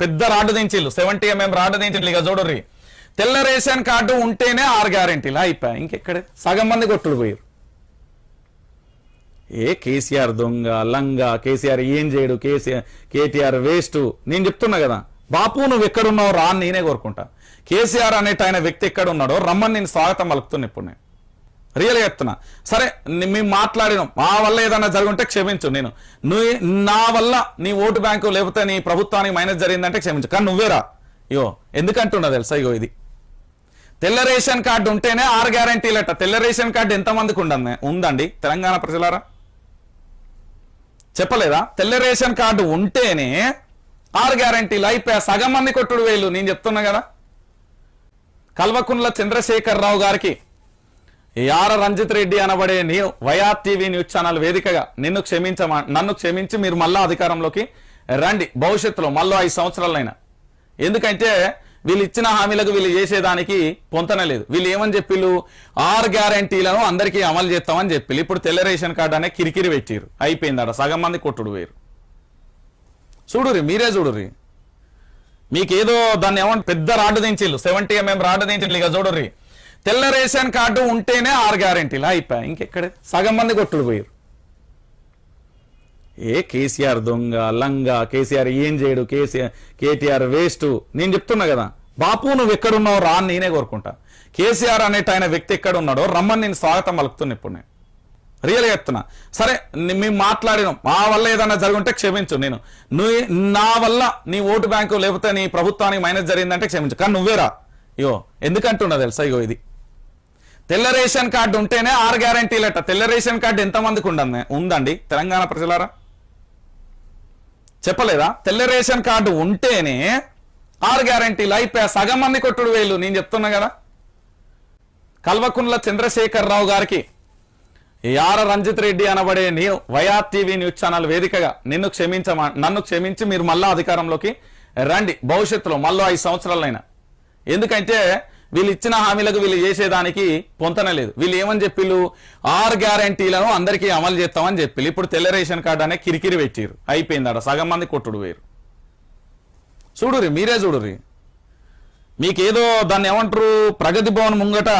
పెద్ద రాడ్డు దించిల్లు. Seventy MM rod దించిల్లు ఇక చూడర్రి. తెల్ల రేషన్ కార్డు ఉంటేనే ఆరు గ్యారెంటీలు. అయిపోయా ఇంకెక్కడ? సగం మంది కొట్టుడు పోయారు ఏ కేసీఆర్ దొంగ లంగా కేసీఆర్ ఏం చేయడు కేసీఆర్ కేటీఆర్ వేస్ట్. నేను చెప్తున్నా కదా బాపు నువ్వు ఎక్కడున్నావు రా అని నేనే కోరుకుంటా. కేసీఆర్ అనేట ఆయన వ్యక్తి ఎక్కడ ఉన్నాడో రమ్మని నేను స్వాగతం పలుకుతున్నా ఇప్పుడు. నేను రియల్గా చెప్తున్నా. సరే మేము మాట్లాడినాం. మా వల్ల ఏదైనా జరుగుంటే క్షమించు నేను. నువ్వు నా వల్ల నీ ఓటు బ్యాంకు లేకపోతే నీ ప్రభుత్వానికి మైనస్ జరిగిందంటే క్షమించు. కానీ నువ్వేరా ఇగో ఎందుకంటున్నా తెలుసా ఇగో ఇది? తెల్ల రేషన్ కార్డు ఉంటేనే ఆరు గ్యారంటీలట తెల్ల రేషన్ కార్డు ఎంతమందికి ఉండండి ఉందండి? తెలంగాణ ప్రజలారా? చెప్పలేదా? తెల్ల రేషన్ కార్డు ఉంటేనే ఆరు గ్యారంటీలు అయిపోయా. సగం మంది కొట్టుడు వేలు. నేను చెప్తున్నా కదా. కల్వకుండ్ల చంద్రశేఖర్ రావు గారికి యార రంజిత్ రెడ్డి అనబడే నీ వైఆర్ టీవీ న్యూస్ ఛానల్ వేదికగా నిన్ను క్షమించమా నన్ను క్షమించి మీరు మళ్ళా అధికారంలోకి రండి. భవిష్యత్తులో మళ్ళీ ఐదు సంవత్సరాలైనా. ఎందుకంటే వీళ్ళు ఇచ్చిన హామీలకు వీళ్ళు చేసేదానికి పొంతన లేదు. వీళ్ళు ఏమని చెప్పిళ్ళు? ఆరు గ్యారంటీలను అందరికీ అమలు చేస్తామని చెప్పి ఇప్పుడు తెల్ల రేషన్ కార్డు అనే కిరికిరి పెట్టిరు అయిపోయిందట సగం మంది కొట్టుడు వేరు. చూడురి మీరే చూడురి మీకేదో దాన్ని ఏమంటే పెద్ద రాడ్డు దించిళ్ళు. సెవెంటీ ఎంఎం రాడ్డు దించిల్లు ఇక చూడుర్రీ. తెల్ల రేషన్ కార్డు ఉంటేనే ఆరు గ్యారెంటీలు. అయిపోయా ఇంకెక్కడ? సగం మంది కొట్టుడు పోయారు ఏ కేసీఆర్ దొంగ లంగా కేసీఆర్ ఏం చేయడు కేసీఆర్ కేటీఆర్ వేస్ట్. నేను చెప్తున్నా కదా బాపు నువ్వు ఎక్కడున్నావు రా అని నేనే కోరుకుంటా. కేసీఆర్ అనేట ఆయన వ్యక్తి ఎక్కడ ఉన్నాడో రమ్మని నేను స్వాగతం పలుకుతున్నా ఇప్పుడు నేను. రియల్గా చెప్తున్నా. సరే మేము మాట్లాడినాం. మా వల్ల ఏదైనా జరుగుంటే క్షమించు నేను. నువ్వు నా వల్ల నీ ఓటు బ్యాంకు లేకపోతే నీ ప్రభుత్వానికి మైనస్ జరిగిందంటే క్షమించు. కానీ నువ్వేరా ఇగో ఎందుకంటున్నా తెలుసా ఇగో ఇది? తెల్ల రేషన్ కార్డు ఉంటేనే ఆరు గ్యారంటీలట. తెల్ల రేషన్ కార్డు ఎంతమందికి ఉండండి ఉందండి. తెలంగాణ ప్రజలారా? చెప్పలేదా? తెల్ల రేషన్ కార్డు ఉంటేనే ఆరు గ్యారంటీలు అయిపోయా. సగం మంది కొట్టుడు వేలు. నేను చెప్తున్నా కదా. కల్వకుంట్ల చంద్రశేఖర్ రావు గారికి యార రంజిత్ రెడ్డి అనబడే నీ వైఆర్ టీవీ న్యూస్ ఛానల్ వేదికగా నిన్ను క్షమించమా నన్ను క్షమించి మీరు మళ్ళా అధికారంలోకి రండి. భవిష్యత్తులో మళ్ళీ ఐదు సంవత్సరాలైనా ఎందుకంటే వీళ్ళు ఇచ్చిన హామీలకు వీళ్ళు చేసేదానికి పొంతన లేదు వీళ్ళు ఏమని చెప్పిళ్ళు? ఆరు గ్యారంటీలను అందరికీ అమలు చేస్తామని చెప్పి ఇప్పుడు తెల్ల రేషన్ కార్డు అనే కిరికిరి పెట్టిరు అయిపోయిందట. సగం మంది కొట్టుడు వేరు. చూడురి మీరే చూడురి మీకేదో దాన్ని ఏమంటారు? ప్రగతి భవన్ ముంగట